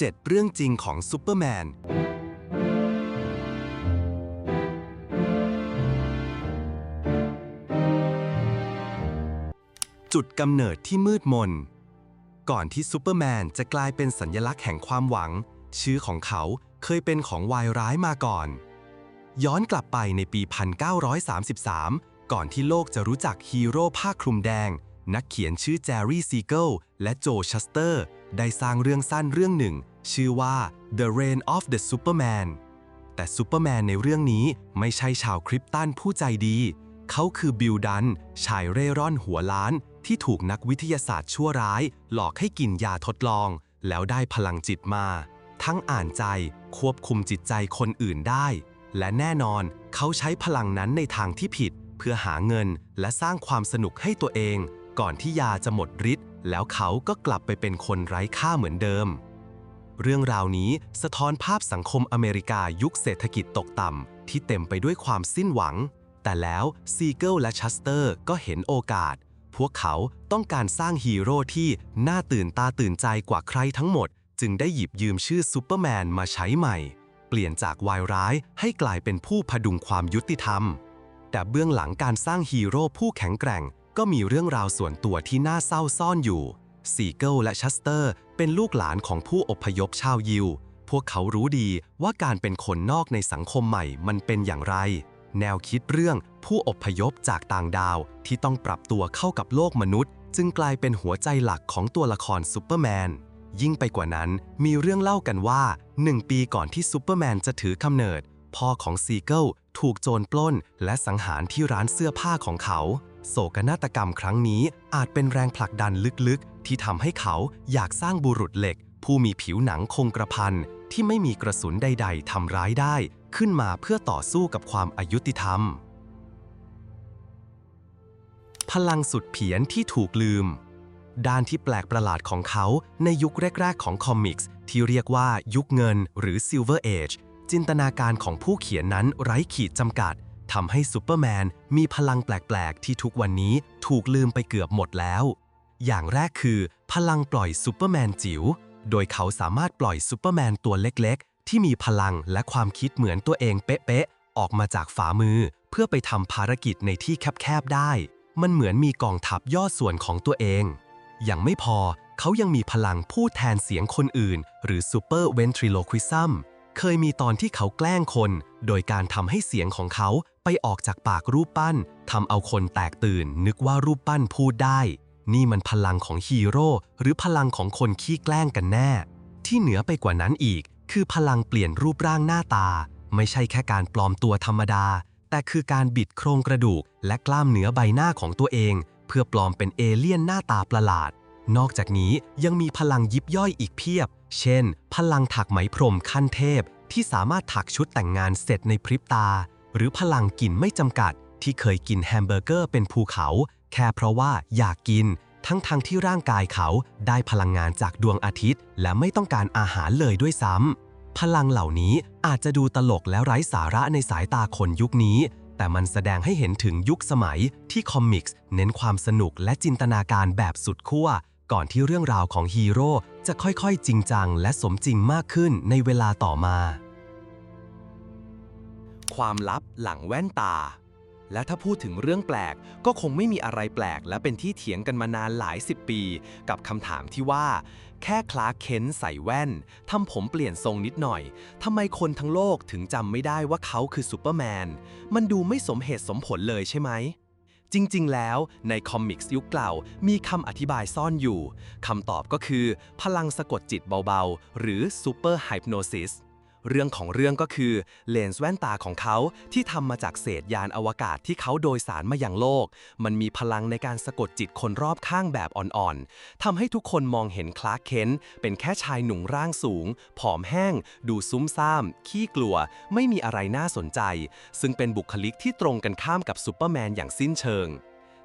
7 เรื่องจริงของซูเปอร์แมน จุดกำเนิดที่มืดมน ก่อนที่ซูเปอร์แมนจะกลายเป็นสัญลักษณ์แห่งความหวัง ชื่อของเขาเคยเป็นของวายร้ายมาก่อน ย้อนกลับไปในปี 1933 ก่อนที่โลกจะรู้จักฮีโร่ผ้าคลุมแดง นักเขียนชื่อแจรี่ซีเกิลและโจชัสเตอร์ ได้สร้างเรื่องสั้นเรื่องหนึ่ง ชื่อว่า The Reign of the Superman แต่ซูเปอร์แมนในเรื่องนี้ไม่ใช่ชาวคริปตันผู้ใจดี เขาคือบิลดัน ชายเร่ร่อนหัวล้าน ที่ถูกนักวิทยาศาสตร์ชั่วร้าย หลอกให้กินยาทดลอง แล้วได้พลังจิตมา ทั้งอ่านใจควบคุมจิตใจคนอื่นได้ และแน่นอนเขาใช้พลังนั้นในทางที่ผิด เพื่อหาเงินและสร้างความสนุกให้ตัวเอง ก่อนที่ยาจะหมดฤทธิ์แล้วเขาก็กลับไปเป็นคนไร้ค่าเหมือนเดิม เรื่องราวนี้สะท้อนภาพสังคมอเมริกายุคเศรษฐกิจตกต่ำ ที่เต็มไปด้วยความสิ้นหวัง แต่แล้วซีเกิลและชัสเตอร์ก็เห็นโอกาส พวกเขาต้องการสร้างฮีโร่ที่น่าตื่นตาตื่นใจกว่าใครทั้งหมด จึงได้หยิบยืมชื่อซูเปอร์แมนมาใช้ใหม่ เปลี่ยนจากวายร้ายให้กลายเป็นผู้พดุงความยุติธรรม แต่เบื้องหลังการสร้างฮีโร่ผู้แข็งแกร่ง ก็มีเรื่องราวส่วนตัวที่น่าเศร้าซ่อนอยู่ ซีเกิลและชัสเตอร์เป็นลูกหลานของผู้อพยพชาวยิว พวกเขารู้ดีว่าการเป็นคนนอกในสังคมใหม่มันเป็นอย่างไร แนวคิดเรื่องผู้อพยพจากต่างดาวที่ต้องปรับตัวเข้ากับโลกมนุษย์ จึงกลายเป็นหัวใจหลักของตัวละครซูเปอร์แมน ยิ่งไปกว่านั้นมีเรื่องเล่ากันว่าหนึ่งปีก่อนที่ซูเปอร์แมนจะถือกำเนิด พ่อของซีเกิลถูกโจรปล้น และสังหารที่ร้านเสื้อผ้าของเขา โศกนาฏกรรมครั้งนี้อาจเป็นแรงผลักดันลึก ที่ทำให้เขาอยากสร้างบุรุษเหล็ก ผู้มีผิวหนังคงกระพันที่ไม่มีกระสุนใด ๆทำร้ายได้ ขึ้นมาเพื่อต่อสู้กับความอายุติธรรม พลังสุดเพี้ยนที่ถูกลืม ด้านที่แปลกประหลาดของเขาในยุคแรก ๆ ของคอมิกส์ที่เรียกว่ายุคเงินหรือ Silver Age จินตนาการของผู้เขียนนั้นไร้ขีดจำกัดทำให้ซูเปอร์แมนมีพลังแปลก ๆ ที่ทุกวันนี้ถูกลืมไปเกือบหมดแล้ว อย่างแรกคือ พลังปล่อยซูเปอร์แมนจิ๋ว โดยเขาสามารถปล่อยซูเปอร์แมนตัวเล็กๆ ที่มีพลังและความคิดเหมือนตัวเองเป๊ะๆ ออกมาจากฝ่ามือ เพื่อไปทำภารกิจในที่แคบๆ ได้ มันเหมือนมีกองทัพย่อส่วนของตัวเอง อยังไม่พอ เขายังมีพลังพูดแทนเสียงคนอื่น หรือซูเปอร์เวนทริโลควิซัมเคยมีตอนที่เขาแกล้งคน โดยการทำให้เสียงของเขาไปออกจากปากรูปปั้นทำเอาคนแตกตื่นนึกว่ารูปปั้นพูดได้ นี่มันพลังของฮีโร่หรือพลังของคนขี้แกล้งกันแน่ ที่เหนือไปกว่านั้นอีก คือพลังเปลี่ยนรูปร่างหน้าตา ไม่ใช่แค่การปลอมตัวธรรมดา แต่คือการบิดโครงกระดูก และกล้ามเนื้อใบหน้าของตัวเอง เพื่อปลอมเป็นเอเลี่ยนหน้าตาประหลาด นอกจากนี้ยังมีพลังยิบย่อยอีกเพียบ เช่น พลังถักไหมพรมขั้นเทพ ที่สามารถถักชุดแต่งงานเสร็จในพริบตา หรือพลังกินไม่จำกัด ที่เคยกินแฮมเบอร์เกอร์เป็นภูเขา แค่เพราะว่าอยากกิน ทั้งๆทที่ร่างกายเขาได้พลังงานจากดวงอาทิตย์ และไม่ต้องการอาหารเลยด้วยซ้ำพลังเหล่านี้อาจจะดูตลกและไร้สาระในสายตาคนยุคนี้ แต่มันแสดงให้เห็นถึงยุคสมัยที่คอมิกส์เน้นความสนุกและจินตนาการแบบสุดขั้วก่อนที่เรื่องราวของฮีโร่จะค่อยๆ จริงจังและสมจริงมากขึ้นในเวลาต่อมา ความลับหลังแว่นตา และถ้าพูดถึงเรื่องแปลก ก็คงไม่มีอะไรแปลก และเป็นที่เถียงกันมานานหลายสิบปี กับคำถามที่ว่า แค่คลาร์เคนใส่แว่นทำผมเปลี่ยนทรงนิดหน่อยทำไมคนทั้งโลกถึงจำไม่ได้ว่าเขาคือซูเปอร์แมน มันดูไม่สมเหตุสมผลเลยใช่ไหมจริง ๆ แล้วในคอมิกส์ยุคเก่ามีคำอธิบายซ่อนอยู่ คำตอบก็คือ พลังสะกดจิตเบา ๆ หรือ Super Hypnosis เรื่องของเรื่องก็คือเลนส์แว่นตาของเขาที่ทำมาจากเศษยานอวกาศที่เขาโดยสารมาอย่างโลก มันมีพลังในการสะกดจิตคนรอบข้างแบบอ่อนๆทำให้ทุกคนมองเห็นคลาร์กเคนเป็นแค่ชายหนุ่มร่างสูง ผอมแห้ง ดูซุ้มซ่าม ขี้กลัว ไม่มีอะไรน่าสนใจ ซึ่งเป็นบุคลิกที่ตรงกันข้ามกับซูเปอร์แมนอย่างสิ้นเชิง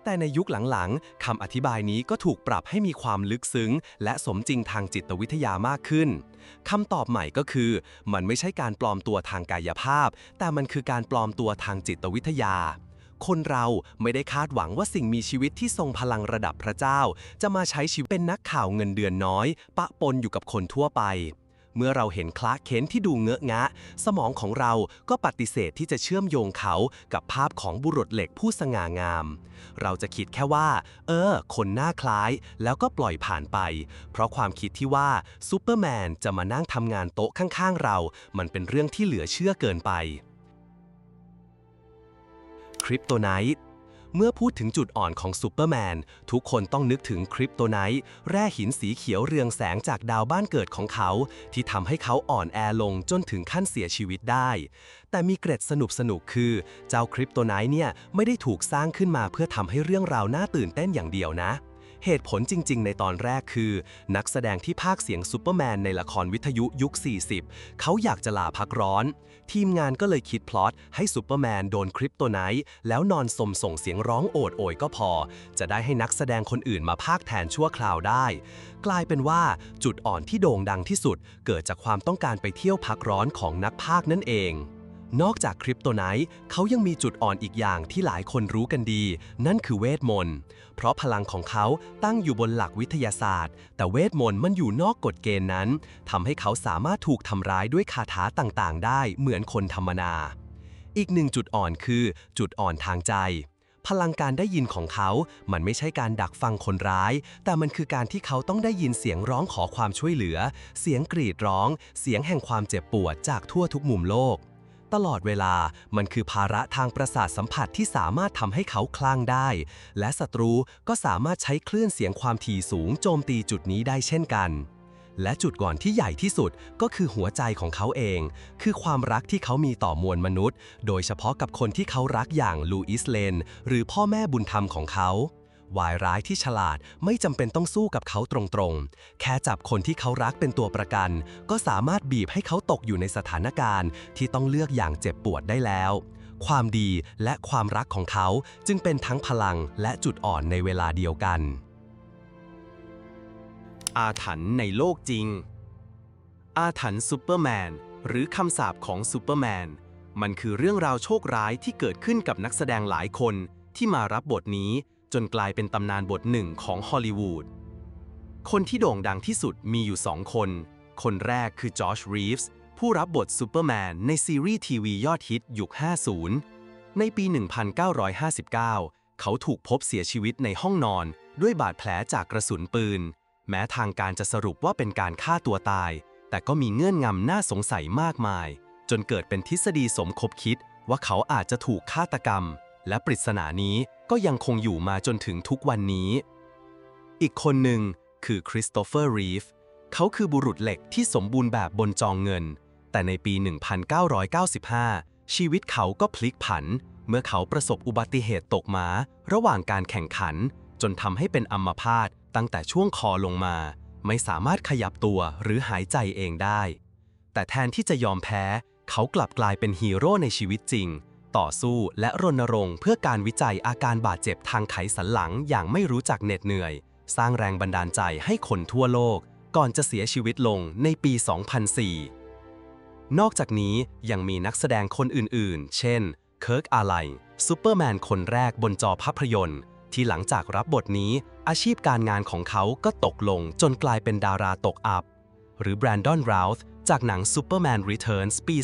แต่ในยุคหลังๆคำอธิบายนี้ก็ถูกปรับให้มีความลึกซึ้ง และสมจริงทางจิตวิทยามากขึ้นคำตอบใหม่ก็คือ มันไม่ใช่การปลอมตัวทางกายภาพ แต่มันคือการปลอมตัวทางจิตวิทยา คนเราไม่ได้คาดหวังว่าสิ่งมีชีวิตที่ทรงพลังระดับพระเจ้า จะมาใช้ชีวิตเป็นนักข่าวเงินเดือนน้อย ปะปนอยู่กับคนทั่วไป เมื่อเราเห็นคลาร์กเคนที่ดูเงอะงะ สมองของเราก็ปฏิเสธที่จะเชื่อมโยงเขากับภาพของบุรุษเหล็กผู้สง่างาม เราจะคิดแค่ว่า เออ คนหน้าคล้าย แล้วก็ปล่อยผ่านไป เพราะความคิดที่ว่าซูเปอร์แมนจะมานั่งทำงานโต๊ะข้างๆเรา มันเป็นเรื่องที่เหลือเชื่อเกินไปคริปโตไนท์ เมื่อพูดถึงจุดอ่อนของซูเปอร์แมน ทุกคนต้องนึกถึงคริปโตไนท์แร่หินสีเขียวเรืองแสงจากดาวบ้านเกิดของเขา ที่ทำให้เขาอ่อนแอลงจนถึงขั้นเสียชีวิตได้ แต่มีเกร็ดสนุกสนุกคือ เจ้าคริปโตไนท์เนี่ยไม่ได้ถูกสร้างขึ้นมาเพื่อทำให้เรื่องราวน่าตื่นเต้นอย่างเดียวนะ เหตุผลจริง ๆ ในตอนแรกคือ นักแสดงที่พากย์เสียงซูเปอร์แมนในละครวิทยุยุค 40 เขาอยากจะลาพักร้อน ทีมงานก็เลยคิดพล็อตให้ซูเปอร์แมนโดนคริปโตไนท์แล้วนอนสมส่งเสียงร้องโอดโอยก็พอ จะได้ให้นักแสดงคนอื่นมาพากย์แทนชั่วคราวได้ กลายเป็นว่าจุดอ่อนที่โด่งดังที่สุด เกิดจากความต้องการไปเที่ยวพักร้อนของนักพากย์นั่นเอง นอกจากคริปโตไนท์เขายังมีจุดอ่อนอีกอย่างที่หลายคนรู้กันดี นั่นคือเวทมนต์ เพราะพลังของเขาตั้งอยู่บนหลักวิทยาศาสตร์ แต่เวทมนต์มันอยู่นอกกฎเกณฑ์นั้นทำให้เขาสามารถถูกทำร้ายด้วยคาถาต่างๆ ได้เหมือนคนธรรมนา อีกหนึ่งจุดอ่อนคือ จุดอ่อนทางใจ พลังการได้ยินของเขา มันไม่ใช่การดักฟังคนร้าย แต่มันคือการที่เขาต้องได้ยินเสียงร้องขอความช่วยเหลือ เสียงกรีดร้อง เสียงแห่งความเจ็บปวดจากทั่วทุกมุมโลก ตลอดเวลา มันคือภาระทางประสาทสัมผัสที่สามารถทำให้เขาคลั่งได้ และศัตรูก็สามารถใช้คลื่นเสียงความถี่สูงโจมตีจุดนี้ได้เช่นกัน และจุดก่อนที่ใหญ่ที่สุดก็คือหัวใจของเขาเอง คือความรักที่เขามีต่อมวลมนุษย์ โดยเฉพาะกับคนที่เขารักอย่างลูอิสเลน หรือพ่อแม่บุญธรรมของเขา วายร้ายที่ฉลาดไม่จำเป็นต้องสู้กับเขาตรงๆ แค่จับคนที่เขารักเป็นตัวประกัน ก็สามารถบีบให้เขาตกอยู่ในสถานการณ์ ที่ต้องเลือกอย่างเจ็บปวดได้แล้ว ความดีและความรักของเขาจึงเป็นทั้งพลังและจุดอ่อนในเวลาเดียวกัน อาถรรพ์ในโลกจริง อาถรรพ์ซูเปอร์แมนหรือคำสาปของซูเปอร์แมนมันคือเรื่องราวโชคร้ายที่เกิดขึ้นกับนักแสดงหลายคนที่มารับบทนี้ จนกลายเป็นตำนานบทหนึ่งของฮอลลีวูด คนที่โด่งดังที่สุดมีอยู่สองคน คนแรกคือจอชรีฟส์ผู้รับบทซูเปอร์แมนในซีรีส์ทีวียอดฮิตยุค 50 ในปี 1959 เขาถูกพบเสียชีวิตในห้องนอนด้วยบาดแผลจากกระสุนปืน แม้ทางการจะสรุปว่าเป็นการฆ่าตัวตาย แต่ก็มีเงื่อนงำน่าสงสัยมากมาย จนเกิดเป็นทฤษฎีสมคบคิดว่าเขาอาจจะถูกฆาตกรรม และปริศนานี้ก็ยังคงอยู่มาจนถึงทุกวันนี้ อีกคนหนึ่งคือคริสโตเฟอร์รีฟเขาคือบุรุษเหล็กที่สมบูรณ์แบบบนจองเงิน แต่ในปี 1995 ชีวิตเขาก็พลิกผัน เมื่อเขาประสบอุบัติเหตุตกม้า ระหว่างการแข่งขัน จนทำให้เป็นอัมพาตตั้งแต่ช่วงคอลงมา ไม่สามารถขยับตัวหรือหายใจเองได้ แต่แทนที่จะยอมแพ้ เขากลับกลายเป็นฮีโร่ในชีวิตจริง ต่อสู้และรณรงค์เพื่อการวิจัยอาการบาดเจ็บทางไขสันหลังอย่างไม่รู้จักเหน็ดเหนื่อย สร้างแรงบันดาลใจให้คนทั่วโลก ก่อนจะเสียชีวิตลงในปี 2004 นอกจากนี้ยังมีนักแสดงคนอื่นๆ เช่น เคิร์กอาไลซูเปอร์แมนคนแรกบนจอภาพยนตร์ ที่หลังจากรับบทนี้ อาชีพการงานของเขาก็ตกลงจนกลายเป็นดาราตกอับ หรือแบรนดอนราธจากหนัง Superman Returns ปี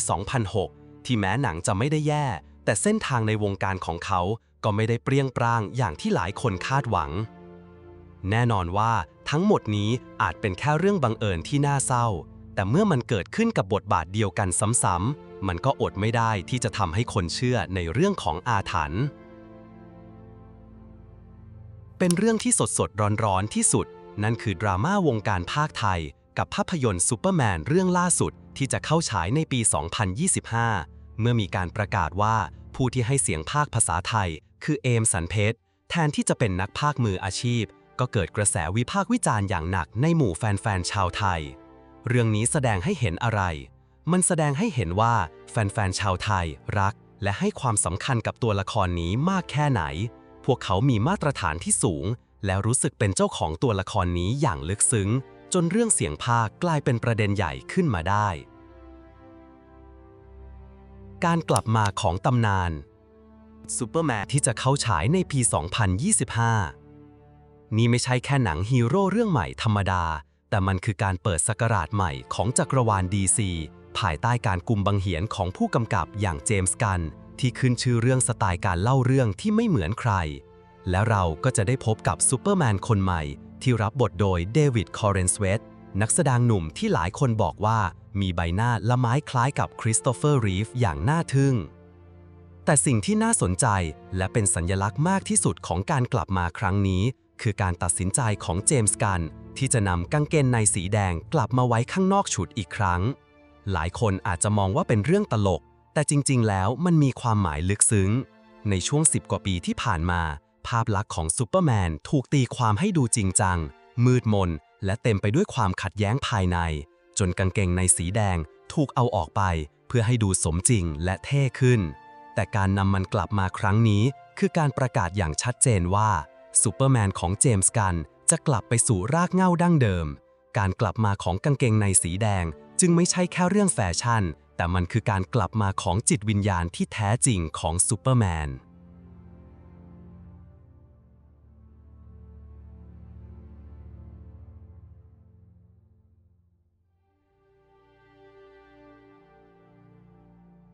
2006 ที่แม้หนังจะไม่ได้แย่ แต่เส้นทางในวงการของเขาก็ไม่ได้เปรี้ยงปร้างอย่างที่หลายคนคาดหวัง แน่นอนว่าทั้งหมดนี้อาจเป็นแค่เรื่องบังเอิญที่น่าเศร้า แต่เมื่อมันเกิดขึ้นกับบทบาทเดียวกันซ้ำๆมันก็อดไม่ได้ที่จะทำให้คนเชื่อในเรื่องของอาถรรพ์เป็นเรื่องที่สดสดร้อนร้อนๆที่สุด นั่นคือดราม่าวงการภาคไทย กับภาพยนตร์ซูเปอร์แมนเรื่องล่าสุดที่จะเข้าฉายในปี 2025 เมื่อมีการประกาศว่าผู้ที่ให้เสียงภาคภาษาไทย คือเอมสันเพชรแทนที่จะเป็นนักภาคมืออาชีพ ก็เกิดกระแสวิพากษ์วิจารณ์อย่างหนักในหมู่แฟนๆชาวไทย เรื่องนี้แสดงให้เห็นอะไร มันแสดงให้เห็นว่าแฟนๆชาวไทยรัก และให้ความสำคัญกับตัวละครนี้มากแค่ไหน พวกเขามีมาตรฐานที่สูง และรู้สึกเป็นเจ้าของตัวละครนี้อย่างลึกซึ้ง จนเรื่องเสียงภาคกลายเป็นประเด็นใหญ่ขึ้นมาได้ การกลับมาของตำนานซูเปอร์แมนที่จะเข้าฉายในปี 2025 นี่ไม่ใช่แค่หนังฮีโร่เรื่องใหม่ธรรมดา แต่มันคือการเปิดสกราชใหม่ของจักรวาล DC ภายใต้การกุมบังเหียนของผู้กำกับอย่างเจมส์กัน ที่ขึ้นชื่อเรื่องสไตล์การเล่าเรื่องที่ไม่เหมือนใคร และเราก็จะได้พบกับซูเปอร์แมนคนใหม่ ที่รับบทโดยเดวิด คอเรนสเวต นักแสดงหนุ่มที่หลายคนบอกว่ามีใบหน้าละไม้คล้ายกับคริสโตเฟอร์รีฟอย่างน่าทึ่ง แต่สิ่งที่น่าสนใจและเป็นสัญญลักษณ์มากที่สุดของการกลับมาครั้งนี้ คือการตัดสินใจของเจมส์กัน ที่จะนำกางเกงในสีแดงกลับมาไว้ข้างนอกฉุดอีกครั้ง หลายคนอาจจะมองว่าเป็นเรื่องตลก แต่จริง ๆ แล้วมันมีความหมายลึกซึ้ง ในช่วง 10 กว่าปีที่ผ่านมา ภาพลักษณ์ของซูเปอร์แมนถูกตีความให้ดูจริงจังมืดมน และเต็มไปด้วยความขัดแย้งภายใน จนกางเกงในสีแดงถูกเอาออกไป เพื่อให้ดูสมจริงและเท่ขึ้น แต่การนำมันกลับมาครั้งนี้ คือการประกาศอย่างชัดเจนว่าซูเปอร์แมนของเจมส์กันจะกลับไปสู่รากเหง้าดั้งเดิม การกลับมาของกางเกงในสีแดง จึงไม่ใช่แค่เรื่องแฟชั่น แต่มันคือการกลับมาของจิตวิญญาณที่แท้จริงของซูเปอร์แมน